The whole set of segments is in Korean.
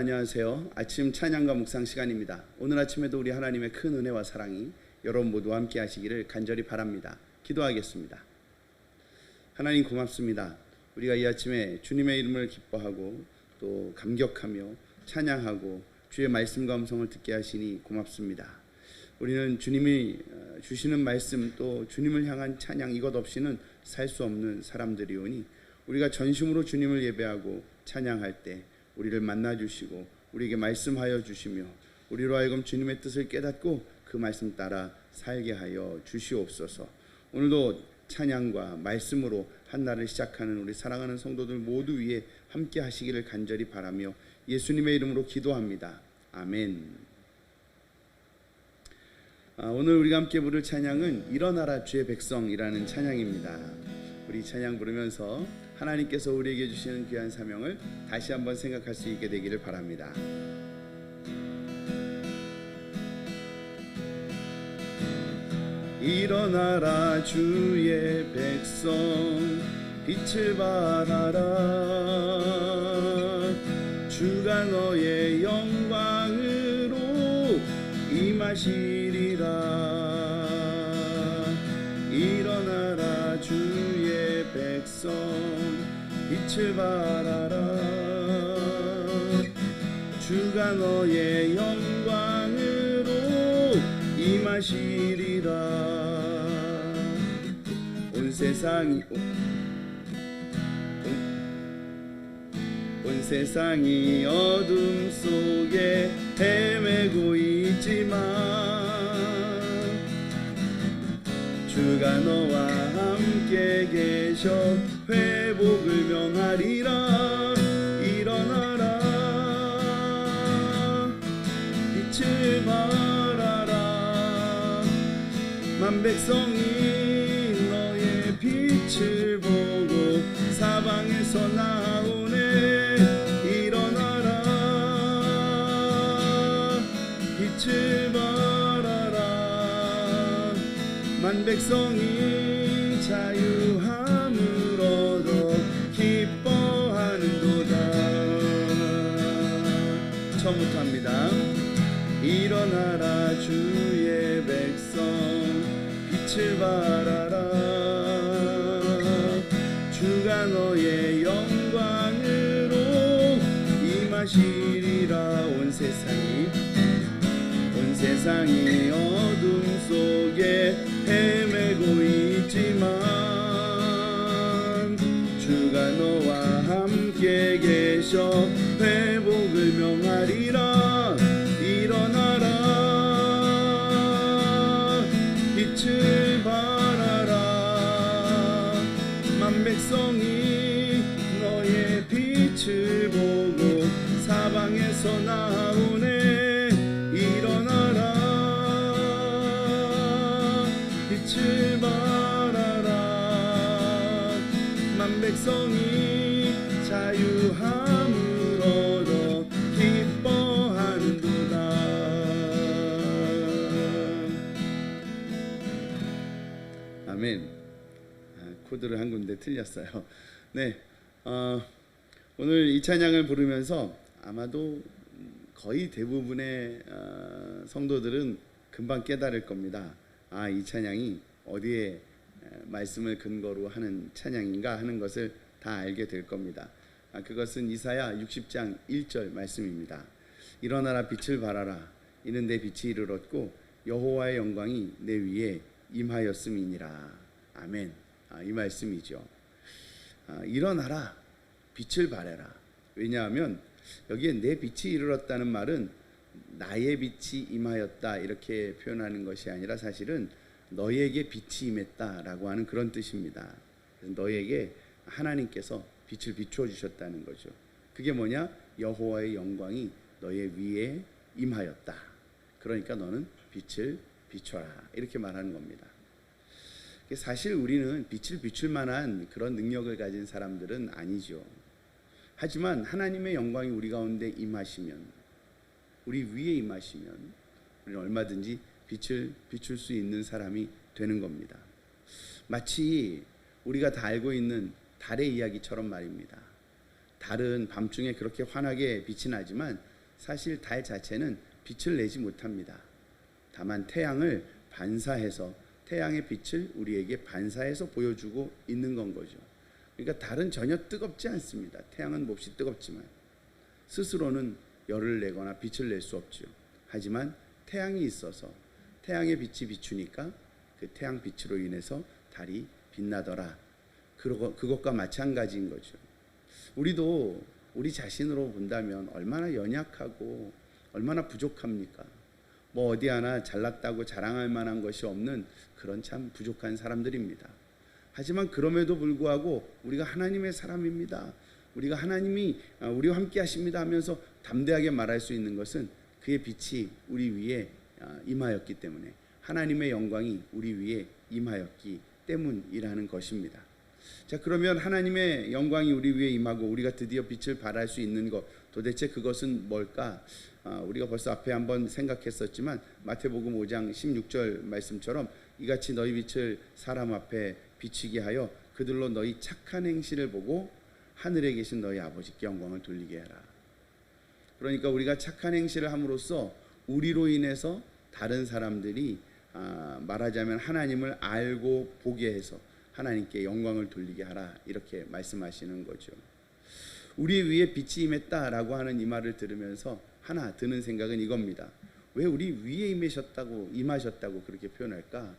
안녕하세요. 아침 찬양과 묵상 시간입니다. 오늘 아침에도 우리 하나님의 큰 은혜와 사랑이 여러분 모두 함께 하시기를 간절히 바랍니다. 기도하겠습니다. 하나님 고맙습니다. 우리가 이 아침에 주님의 이름을 기뻐하고 또 감격하며 찬양하고 주의 말씀과 음성을 듣게 하시니 고맙습니다. 우리는 주님이 어, 주시는 말씀 또 주님을 향한 찬양 이것 없이는 살 수 없는 사람들이오니 우리가 전심으로 주님을 예배하고 찬양할 때 우리를 만나 주시고 우리에게 말씀하여 주시며 우리로 하여금 주님의 뜻을 깨닫고 그 말씀 따라 살게 하여 주시옵소서. 오늘도 찬양과 말씀으로 한 날을 시작하는 우리 사랑하는 성도들 모두 위에 함께 하시기를 간절히 바라며 예수님의 이름으로 기도합니다. 아멘. 아, 오늘 우리가 함께 부를 찬양은 일어나라 주의 백성이라는 찬양입니다. 우리 찬양 부르면서 하나님께서 우리에게 주시는 귀한 사명을 다시 한번 생각할 수 있게 되기를 바랍니다. 일어나라 주의 백성. 빛을 발하라. 주가 너의 영광으로 임하시 빛을 발하라. 주가 너의 영광으로 임하시리라. 온 세상이 온, 온 세상이 어둠 속에 헤매고 있지만 주가 너와 함께 계셔. 회 복을 명하리라. 일어나라. 빛을 발하라. 만 백성이 너의 빛을 보고 사방에서 나오네. 일어나라. 빛을 발하라. 만 백성이 자유함 4절부터 합니다. 일어나라 주의 백성. 빛을 발하라. 주가 너의 영광으로 임하시리라. 온 세상이 온 세상이 어둠 속에 헤매고 있지만 주가 너와 함께 계셔 회복을 명하리. 백성이 너의 빛을 보고 사방에서 나오네. 일어나라. 빛을 발하라. 만 백성이 자유함 코드를 한 군데 틀렸어요 네 어, 오늘 이 찬양을 부르면서 아마도 거의 대부분의 어, 성도들은 금방 깨달을 겁니다. 아, 이 찬양이 어디에 에, 말씀을 근거로 하는 찬양인가 하는 것을 다 알게 될 겁니다. 아, 그것은 이사야 60장 1절 말씀입니다. 일어나라 빛을 발하라 이는 내 빛이 이르렀고 여호와의 영광이 내 위에 임하였음이니라. 아멘. 아, 이 말씀이죠. 아, 일어나라 빛을 발해라. 왜냐하면 여기에 내 빛이 이르렀다는 말은 나의 빛이 임하였다 이렇게 표현하는 것이 아니라 사실은 너에게 빛이 임했다라고 하는 그런 뜻입니다. 너에게 하나님께서 빛을 비추어 주셨다는 거죠. 그게 뭐냐? 여호와의 영광이 너의 위에 임하였다. 그러니까 너는 빛을 비춰라 이렇게 말하는 겁니다. 사실 우리는 빛을 비출 만한 그런 능력을 가진 사람들은 아니죠. 하지만 하나님의 영광이 우리 가운데 임하시면 우리 위에 임하시면 우리는 얼마든지 빛을 비출 수 있는 사람이 되는 겁니다. 마치 우리가 다 알고 있는 달의 이야기처럼 말입니다. 달은 밤중에 그렇게 환하게 빛이 나지만 사실 달 자체는 빛을 내지 못합니다. 다만 태양을 반사해서 태양의 빛을 우리에게 반사해서 보여주고 있는 건 거죠. 그러니까 달은 전혀 뜨겁지 않습니다. 태양은 몹시 뜨겁지만 스스로는 열을 내거나 빛을 낼 수 없죠. 하지만 태양이 있어서 태양의 빛이 비추니까 그 태양 빛으로 인해서 달이 빛나더라. 그거 그것과 마찬가지인 거죠. 우리도 우리 자신으로 본다면 얼마나 연약하고 얼마나 부족합니까? 뭐 어디 하나 잘났다고 자랑할 만한 것이 없는 그런 참 부족한 사람들입니다. 하지만 그럼에도 불구하고 우리가 하나님의 사람입니다. 우리가 하나님이 아, 우리와 함께 하십니다 하면서 담대하게 말할 수 있는 것은 그의 빛이 우리 위에 아, 임하였기 때문에 하나님의 영광이 우리 위에 임하였기 때문이라는 것입니다. 자 그러면 하나님의 영광이 우리 위에 임하고 우리가 드디어 빛을 발할 수 있는 것 도대체 그것은 뭘까? 아, 우리가 벌써 앞에 한번 생각했었지만 마태복음 5장 16절 말씀처럼 이같이 너희 빛을 사람 앞에 비치게 하여 그들로 너희 착한 행실을 보고 하늘에 계신 너희 아버지께 영광을 돌리게 하라. 그러니까 우리가 착한 행실을 함으로써 우리로 인해서 다른 사람들이 아, 말하자면 하나님을 알고 보게 해서 하나님께 영광을 돌리게 하라 이렇게 말씀하시는 거죠. 우리 위에 빛이 임했다라고 하는 이 말을 들으면서 하나 드는 생각은 이겁니다. 왜 우리 위에 임하셨다고 임하셨다고 그렇게 표현할까?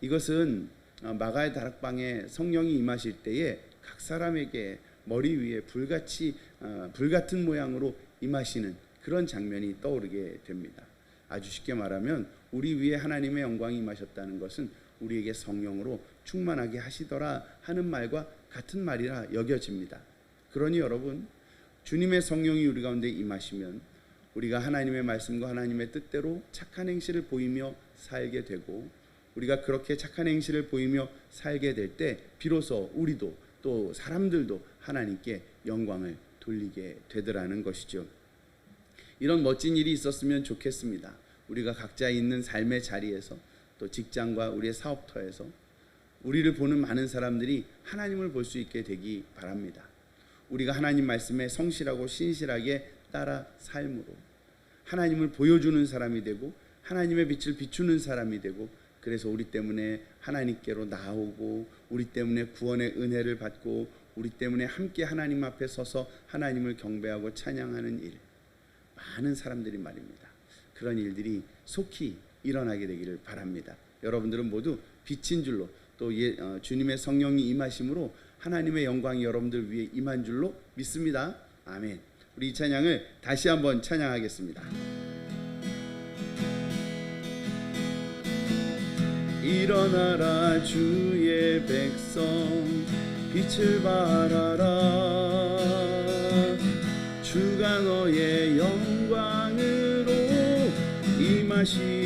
이것은 어, 마가의 다락방에 성령이 임하실 때에 각 사람에게 머리 위에 불같이 어, 불같은 모양으로 임하시는 그런 장면이 떠오르게 됩니다. 아주 쉽게 말하면 우리 위에 하나님의 영광이 임하셨다는 것은 우리에게 성령으로 충만하게 하시더라 하는 말과 같은 말이라 여겨집니다. 그러니 여러분 주님의 성령이 우리 가운데 임하시면 우리가 하나님의 말씀과 하나님의 뜻대로 착한 행실을 보이며 살게 되고 우리가 그렇게 착한 행실을 보이며 살게 될 때 비로소 우리도 또 사람들도 하나님께 영광을 돌리게 되더라는 것이죠. 이런 멋진 일이 있었으면 좋겠습니다. 우리가 각자 있는 삶의 자리에서 또 직장과 우리의 사업터에서 우리를 보는 많은 사람들이 하나님을 볼 수 있게 되기 바랍니다. 우리가 하나님 말씀에 성실하고 신실하게 따라 삶으로 하나님을 보여주는 사람이 되고 하나님의 빛을 비추는 사람이 되고 그래서 우리 때문에 하나님께로 나오고 우리 때문에 구원의 은혜를 받고 우리 때문에 함께 하나님 앞에 서서 하나님을 경배하고 찬양하는 일 많은 사람들이 말입니다. 그런 일들이 속히 일어나게 되기를 바랍니다. 여러분들은 모두 빛인 줄로 또 예, 어, 주님의 성령이 임하심으로 하나님의 영광이 여러분들 위에 임한 줄로 믿습니다. 아멘. 우리 이 찬양을 다시 한번 찬양하겠습니다. 일어나라 주의 백성 빛을 발하라 주가 너의 영광으로 임하시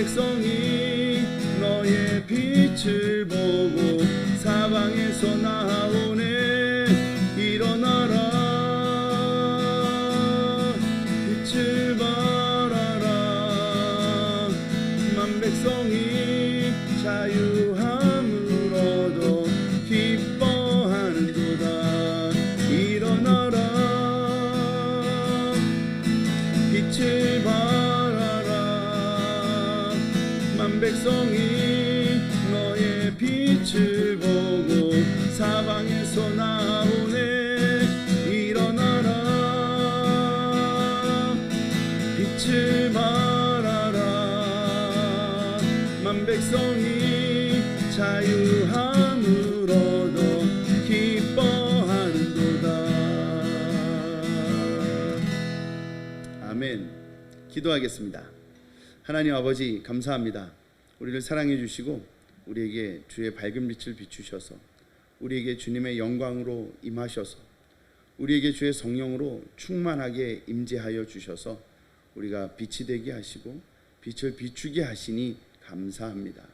백성이 너의 빛을 보고 사방에서 나오네. 일어나라. 빛을 발하라. 만 백성이 자유함으로도 기뻐하는도다. 일어나라. 빛을 발 만 백성이 너의 빛을 보고 사방에서 나오네. 일어나라. 빛을 발하라. 만 백성이 기뻐하는도다. 아멘. 기도하겠습니다. 하나님 아버지 감사합니다. 우리를 사랑해 주시고 우리에게 주의 밝은 빛을 비추셔서 우리에게 주님의 영광으로 임하셔서 우리에게 주의 성령으로 충만하게 임재하여 주셔서 우리가 빛이 되게 하시고 빛을 비추게 하시니 감사합니다.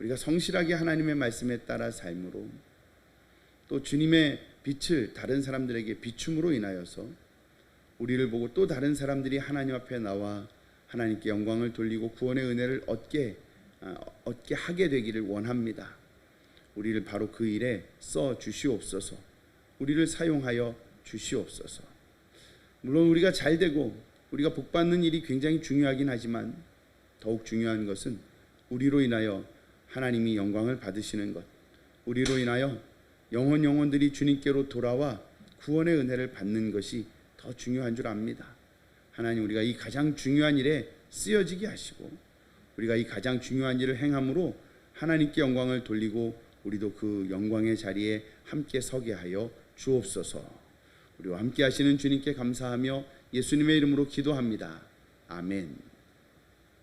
우리가 성실하게 하나님의 말씀에 따라 삶으로 또 주님의 빛을 다른 사람들에게 비춤으로 인하여서 우리를 보고 또 다른 사람들이 하나님 앞에 나와 하나님께 영광을 돌리고 구원의 은혜를 얻게 아, 얻게 하게 되기를 원합니다. 우리를 바로 그 일에 써 주시옵소서. 우리를 사용하여 주시옵소서. 물론 우리가 잘 되고 우리가 복 받는 일이 굉장히 중요하긴 하지만 더욱 중요한 것은 우리로 인하여 하나님이 영광을 받으시는 것. 우리로 인하여 영혼 영혼들이 주님께로 돌아와 구원의 은혜를 받는 것이 더 중요한 줄 압니다. 하나님 우리가 이 가장 중요한 일에 쓰여지게 하시고 우리가 이 가장 중요한 일을 행함으로 하나님께 영광을 돌리고 우리도 그 영광의 자리에 함께 서게 하여 주옵소서. 우리와 함께 하시는 주님께 감사하며 예수님의 이름으로 기도합니다. 아멘.